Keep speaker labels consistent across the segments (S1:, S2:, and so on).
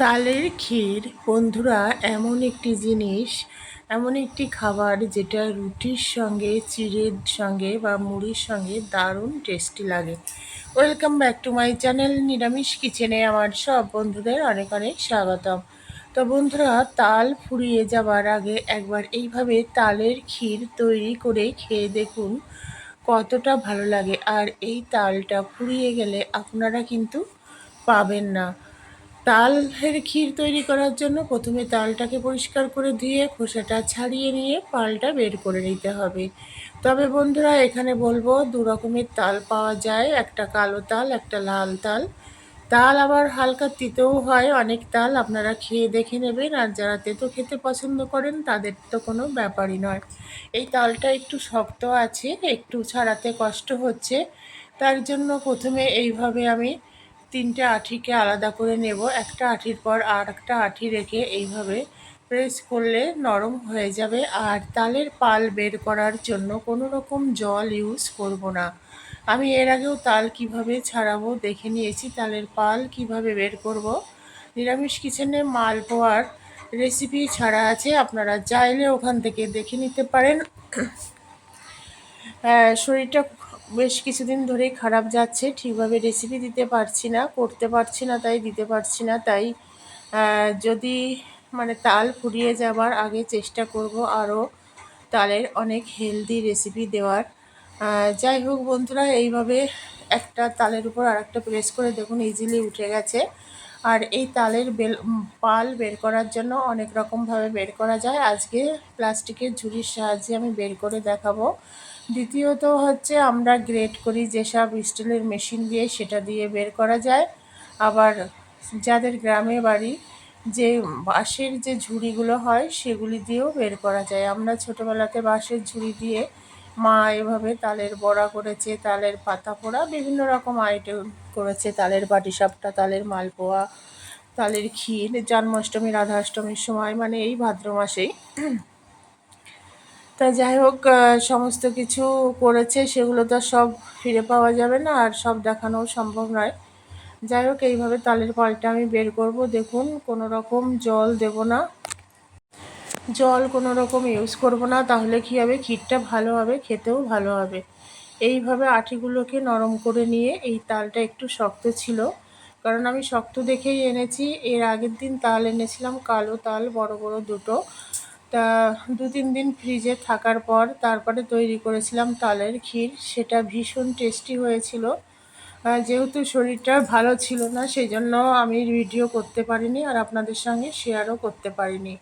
S1: তালের ক্ষীর। বন্ধুরা, এমন একটি জিনিস, এমন একটি খাবার যেটা রুটির সঙ্গে, চিড়ের সঙ্গে বা মুড়ির সঙ্গে দারুণ টেস্টি লাগে। Welcome back to my channel Niramish কিচেনে আমার সব বন্ধুদের অনেক অনেক স্বাগতম। তো বন্ধুরা, তাল ফুরিয়ে যাবার আগে একবার এইভাবে তালের ক্ষীর তৈরি করে খেয়ে দেখুন কতটা ভালো লাগে। আর এই তালটা ফুরিয়ে গেলে আপনারা কিন্তু পাবেন না। তালের ক্ষীর তৈরি করার জন্য প্রথমে তালটাকে পরিষ্কার করে ধুয়ে খোসাটা ছাড়িয়ে নিয়ে পালটা বের করে নিতে হবে। তবে বন্ধুরা, এখানে বলব দু রকমের তাল পাওয়া যায়। একটা কালো তাল, একটা লাল তাল। তাল আবার হালকা তিতেও হয়, অনেক তাল আপনারা খেয়ে দেখে নেবেন। আর যারা তেতো খেতে পছন্দ করেন, তাদের তো কোনো ব্যাপারই নয়। এই তালটা একটু শক্ত আছে, একটু ছাড়াতে কষ্ট হচ্ছে। তার জন্য প্রথমে এইভাবে আমি তিনটে আঠিকে আলাদা করে নেব, একটা আঠির পর আর একটা আঠি রেখে এইভাবে প্রেস করলে নরম হয়ে যাবে। আর তালের পাল বের করার জন্য কোনো রকম জল ইউজ করব না। আমি এর আগেও তাল কীভাবে ছাড়াবো দেখে নিয়েছি, তালের পাল কীভাবে বের করব। নিরামিষ কিচেনে মালপোয়ার রেসিপি ছাড়া আছে, আপনারা চাইলে ওখান থেকে দেখে নিতে পারেন। শরীরটা বেশ কিছুদিন ধরেই খারাপ যাচ্ছে, ঠিকভাবে রেসিপি দিতে পারছি না, করতে পারছি না, তাই দিতে পারছি না, তাই যদি মানে তাল ফুরিয়ে যাবার আগে চেষ্টা করব আরও তালের অনেক হেলদি রেসিপি দেওয়ার। যাই হোক বন্ধুরা, এইভাবে একটা তালের উপর আর একটা প্রেস করে দেখুন ইজিলি উঠে গেছে। আর এই তালের বেল পাল বের করার জন্য অনেক রকমভাবে বের করা যায়। আজকে প্লাস্টিকের ঝুড়ির সাহায্যে আমি বের করে দেখাবো। দ্বিতীয়ত হচ্ছে আমরা গ্রেট করি যেসব স্টিলের মেশিন দিয়ে সেটা দিয়ে বের করা যায়। আবার যাদের গ্রামে বাড়ি, যে বাঁশের যে ঝুড়িগুলো হয় সেগুলি দিয়েও বের করা যায়। আমরা ছোটোবেলাতে বাঁশের ঝুড়ি দিয়ে মা এভাবে তালের বড়া করেছে, তালের পাতা পোড়া, বিভিন্ন রকম আইটেম করেছে, তালের পাটিসাপটা তালের মালপোয়া, তালের ক্ষীর, জন্মাষ্টমী, রাধাষ্টমীর সময় মানে এই ভাদ্র মাসেই। তা যাই হোক সমস্ত কিছু করেছে, সেগুলো তো সব ফিরে পাওয়া যাবে না, আর সব দেখানোও সম্ভব নয়। যাই হোক, এইভাবে তালের পালটা আমি বের করব, দেখুন, কোনো রকম জল দেব না। জল কোনো রকম ইউজ করব না, তাহলে কী হবে? ক্ষীরটা ভালো হবে, খেতেও ভালো হবে। এইভাবে আটিগুলোকে নরম করে নিয়ে এই তালটা একটু শক্ত ছিল। কারণ আমি শক্ত দেখেই এনেছি। এর আগের দিন তাল এনেছিলাম, কালো তাল, বড় বড় দুটো। তা দু তিন দিন ফ্রিজে থাকার পর তারপরে তৈরি করেছিলাম তালের ক্ষীর। সেটা ভীষণ টেস্টি হয়েছিল। যেহেতু শরীরটা ভালো ছিল না সেই জন্য আমি ভিডিও করতে পারিনি আর আপনাদের সঙ্গে শেয়ারও করতে পারিনি।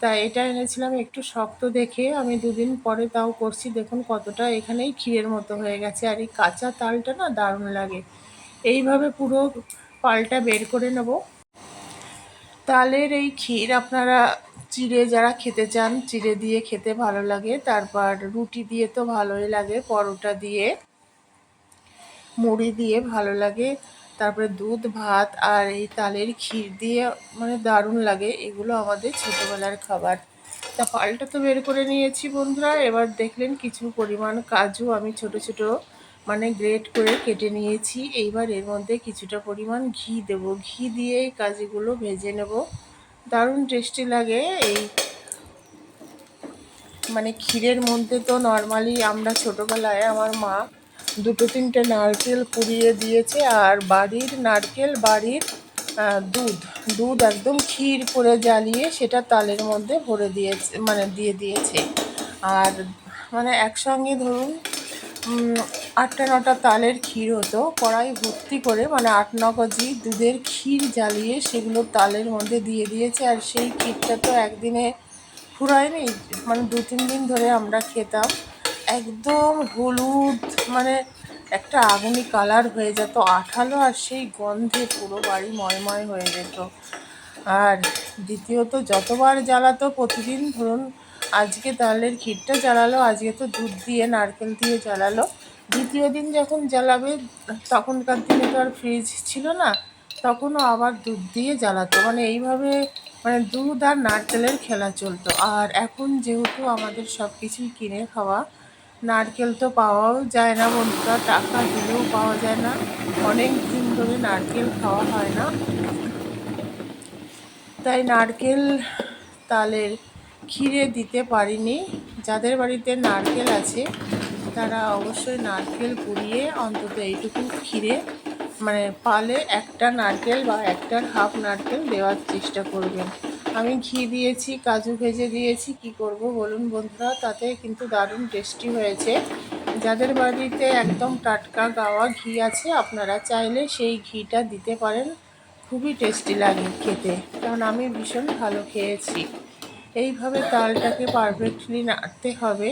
S1: তা এটা এনেছিলাম একটু শক্ত দেখে। আমি দুদিন পরে তাও করছি। দেখুন কতটা এখানেই ক্ষীরের মতো হয়ে গেছে। আর এই কাঁচা তালটা না দারুণ লাগে। এইভাবে পুরো পালটা বের করে নেব। তালের এই ক্ষীর আপনারা চিড়ে যারা খেতে চান, চিড়ে দিয়ে খেতে ভালো লাগে। তারপর রুটি দিয়ে তো ভালোই লাগে, পরোটা দিয়ে, মুড়ি দিয়ে ভালো লাগে। তারপরে দুধ, ভাত আর এই তালের ক্ষীর দিয়ে মানে দারুণ লাগে। এগুলো আমাদের ছোটোবেলার খাবার। তা পালটা তো বের করে নিয়েছি বন্ধুরা। এবার দেখলেন কিছু পরিমাণ কাজু আমি ছোট ছোট মানে গ্রেট করে কেটে নিয়েছি। এইবার এর মধ্যে কিছুটা পরিমাণ ঘি দেব। ঘি দিয়ে এই কাজুগুলো ভেজে নেব। দারুণ টেস্টি লাগে এই মানে ক্ষীরের মধ্যে তো নর্মালি আমরা ছোটোবেলায় আমার মা দুটো তিনটে নারকেল কুড়িয়ে দিয়েছে আর বাড়ির নারকেল, বাড়ির দুধ। দুধ একদম ক্ষীর করে জ্বালিয়ে সেটা তালের মধ্যে ভরে দিয়েছে মানে দিয়ে দিয়েছে। আর মানে একসঙ্গে ধরুন আটটা নটা তালের ক্ষীর হতো, কড়াই ভর্তি করে মানে আট ন কেজি দুধের ক্ষীর জ্বালিয়ে সেগুলো তালের মধ্যে দিয়ে দিয়েছে। আর সেই ক্ষীরটা তো একদিনে ফুরায়নি মানে দু তিন দিন ধরে আমরা খেতাম। একদম হলুদ মানে একটা আগুনি কালার হয়ে যেত, আঠালো আর সেই গন্ধে পুরো বাড়ি ময়ময় হয়ে যেত। আর দ্বিতীয়ত, যতবার জ্বালাতো প্রতিদিন, ধরুন আজকে তালের ক্ষীরটা জ্বালালো, আজকে তো দুধ দিয়ে নারকেল দিয়ে জ্বালালো। দ্বিতীয় দিন যখন জ্বালাবে, তখনকার দিনে তো আর ফ্রিজ ছিল না, তখনও আবার দুধ দিয়ে জ্বালাতো। মানে এইভাবে মানে দুধ আর নারকেলের খেলা চলতো। আর এখন যেহেতু আমাদের সব কিছুই কিনে খাওয়া নারকেল তো পাওয়াও যায় না বন্ধুরা, টাকা দিলেও পাওয়া যায় না। অনেক দিন ধরে নারকেল খাওয়া হয় না। তাই নারকেল তালের ক্ষীরে দিতে পারিনি। যাদের বাড়িতে নারকেল আছে, তারা অবশ্যই নারকেল পুড়িয়ে অন্তত এইটুকু ক্ষীরে মানে পালে একটা নারকেল বা একটার হাফ নারকেল দেওয়ার চেষ্টা করবেন। আমি ঘি দিয়েছি, কাজু ভেজে দিয়েছি, কি করব বলুন বন্ধুরা? তাতে কিন্তু দারুণ টেস্টি হয়েছে। যাদের বাড়িতে একদম টাটকা গাওয়া ঘি আছে, আপনারা চাইলে সেই ঘিটা দিতে পারেন। খুবই টেস্টি লাগে খেতে, কারণ আমি ভীষণ ভালো খেয়েছি। এইভাবে তালটাকে পারফেক্টলি নাড়তে হবে।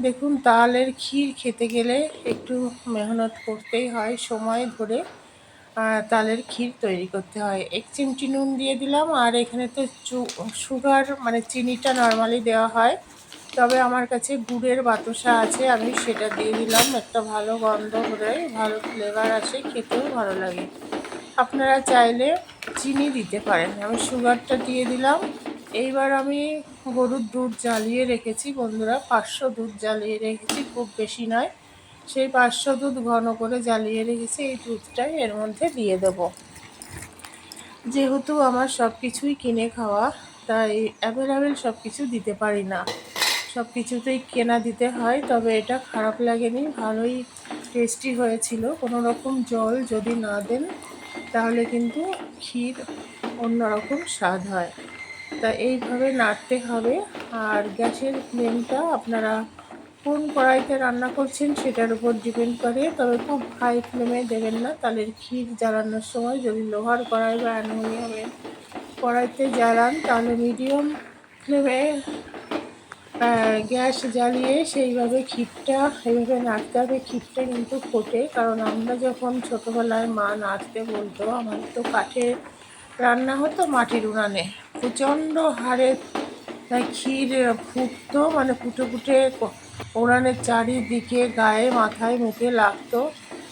S1: দেখুন, তালের ক্ষীর খেতে গেলে একটু মেহনত করতেই হয় সময় ধরে। তালের ক্ষীর তৈরি করতে হয়। এক চিমটি নুন দিয়ে দিলাম আর এখানে তো সুগার মানে চিনিটা নর্মালি দেওয়া হয়। তবে আমার কাছে গুড়ের বাতাসা আছে, আমি সেটা দিয়ে দিলাম। একটা ভালো গন্ধ হলে, ভালো ফ্লেভার আসে, খেতেও ভালো লাগে। আপনারা চাইলে চিনি দিতে পারেন। আমি সুগারটা দিয়ে দিলাম। এইবার আমি গরুর দুধ জ্বালিয়ে রেখেছি। বন্ধুরা, পাঁচশো দুধ জ্বালিয়ে রেখেছি, খুব বেশি নয়। সেই পাঁচশো দুধ ঘন করে জ্বালিয়ে রেখেছি, এই দুধটাই এর মধ্যে দিয়ে দেব। যেহেতু আমার সব কিছুই কিনে খাওয়া, তাই অ্যাভেলেবেল সব কিছু দিতে পারি না। সব কিছুতেই কেনা দিতে হয়, তবে এটা খারাপ লাগেনি, ভালোই টেস্টি হয়েছিল। কোনো রকম জল যদি না দেন, তাহলে কিন্তু ক্ষীর অন্যরকম স্বাদ হয়। তা এইভাবে নাড়তে হবে, আর গ্যাসের ফ্লেমটা আপনারা কোন কড়াইতে রান্না করছেন সেটার উপর ডিপেন্ড করে। তবে খুব হাই ফ্লেমে দেবেন না। তালের ক্ষীর জ্বালানোর সময় যদি লোহার কড়াই বা অ্যালুমিনিয়ামের কড়াইতে জ্বালান, তাহলে মিডিয়াম ফ্লেমে গ্যাস জ্বালিয়ে সেইভাবে ক্ষীরটা, এইভাবে নাড়তে হবে। ক্ষীরটা কিন্তু ফোটে। কারণ আমরা যখন ছোটোবেলায় মা নাড়তে বলতো আমার তো কাঠের রান্না হতো মাটির উনানে। প্রচণ্ড হারে ক্ষীর ফুটতো মানে ফুটে ফুটে উনানের চারিদিকে গায়ে, মাথায় মুখে লাগতো।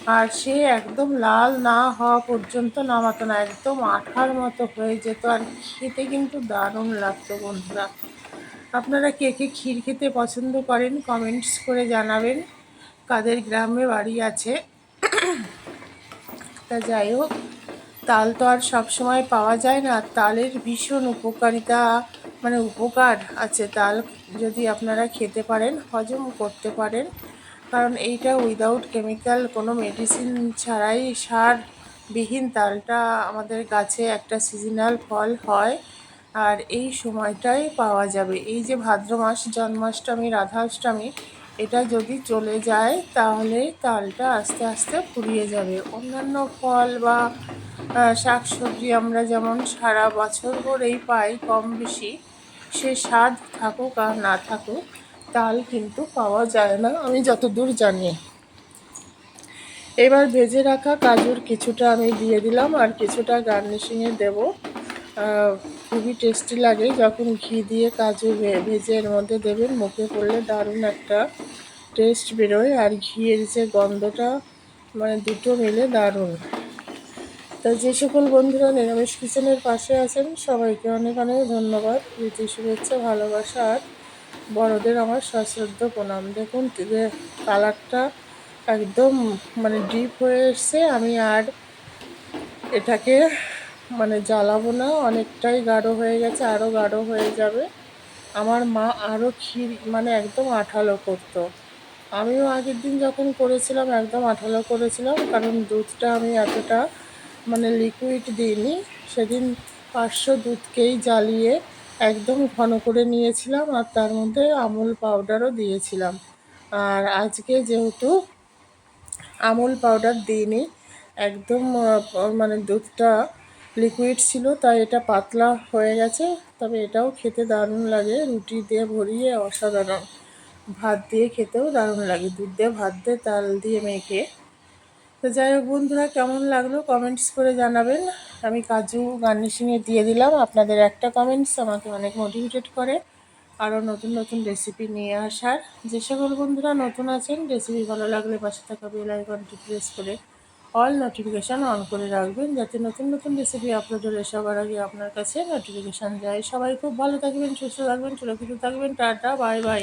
S1: আর সে একদম লাল না হওয়া পর্যন্ত নামাতো না, একদম আঠার মতো হয়ে যেত। আর খেতে কিন্তু দারুণ লাগতো, বন্ধুরা। আপনারা কে কে ক্ষীর খেতে পছন্দ করেন কমেন্টস করে জানাবেন। কাদের গ্রামে বাড়ি আছে? তা যাই হোক, তাল তো আর সবসময় পাওয়া যায় না। তালের ভীষণ উপকারিতা। মানে উপকার আছে, তাল যদি আপনারা খেতে পারেন, হজম করতে পারেন। কারণ এইটা উইদাউট কেমিক্যাল কোনো মেডিসিন ছাড়াই সার বিহীন তালটা আমাদের গাছে একটা সিজনাল ফল হয়। আর এই সময়টাই পাওয়া যাবে। এই যে ভাদ্র মাস, জন্মাষ্টমী, রাধাষ্টমী, এটা যদি চলে যায়, তাহলে তালটা আস্তে আস্তে ফুরিয়ে যাবে। অন্যান্য ফল বা শাক সবজি আমরা যেমন সারা বছর ভরেই পাই কম বেশি সে স্বাদ থাকুক আর না থাকুক, তাল কিন্তু পাওয়া যায় না, আমি যতদূর জানি। এবার ভেজে রাখা কাজুর কিছুটা আমি দিয়ে দিলাম, আর কিছুটা গার্নিশিংয়ে দেব। খুবই টেস্টি লাগে, যখন ঘি দিয়ে কাজু ভেজে এর মধ্যে দেবেন, মুখে পড়লে দারুণ একটা টেস্ট বেরোয়। আর ঘিয়ের যে গন্ধটা মানে দুটো মিলে দারুণ। তা যে সকল বন্ধুরা নিরামিষ কিচেনের পাশে আছেন, সবাইকে অনেক অনেক ধন্যবাদ। প্রীতি, শুভেচ্ছা, ভালোবাসা আর বড়দের আমার সশ্রদ্ধ প্রণাম। দেখুন কালারটা একদম মানে ডিপ হয়ে এসছে। আমি আর এটাকে মানে জ্বালাবো না, অনেকটাই গাঢ় হয়ে গেছে আরও গাঢ় হয়ে যাবে। আমার মা আরও ক্ষীর মানে একদম আঠালো করতো। আমিও আগের দিন যখন করেছিলাম, একদম আঠালো করেছিলাম, কারণ দুধটা আমি এতটা মানে লিকুইড দিইনি, সেদিন পাঁচশো দুধকেই জ্বালিয়ে একদম ঘন করে নিয়েছিলাম আর তার মধ্যে আমুল পাউডারও দিয়েছিলাম। আর আজকে যেহেতু আমুল পাউডার দিইনি, একদম মানে দুধটা লিকুইড ছিল, তাই এটা পাতলা হয়ে গেছে, তবে এটাও খেতে দারুণ লাগে, রুটি দিয়ে ভরিয়ে অসাধারণ। ভাত দিয়ে খেতেও দারুণ লাগে, দুধ দিয়ে ভাত দিয়ে, তাল দিয়ে মেখে। তো যাই হোক বন্ধুরা, কেমন লাগল কমেন্টস করে জানাবেন। আমি কাজু গার্নিশিংয়ে দিয়ে দিলাম। আপনাদের একটা কমেন্টস আমাকে অনেক মোটিভেটেড করে। আরও নতুন নতুন রেসিপি নিয়ে আসার। যে সকল বন্ধুরা নতুন আছেন রেসিপি ভালো লাগলে পাশে থাকা বেল আইকনটি প্রেস করে অল নোটিফিকেশান অন করে রাখবেন, যাতে নতুন নতুন রেসিপি আপলোড হলে সবার আগে আপনার কাছে নোটিফিকেশান যায়। সবাই খুব ভালো থাকবেন, সুস্থ থাকবেন, সুরক্ষিত থাকবেন। Tata bye bye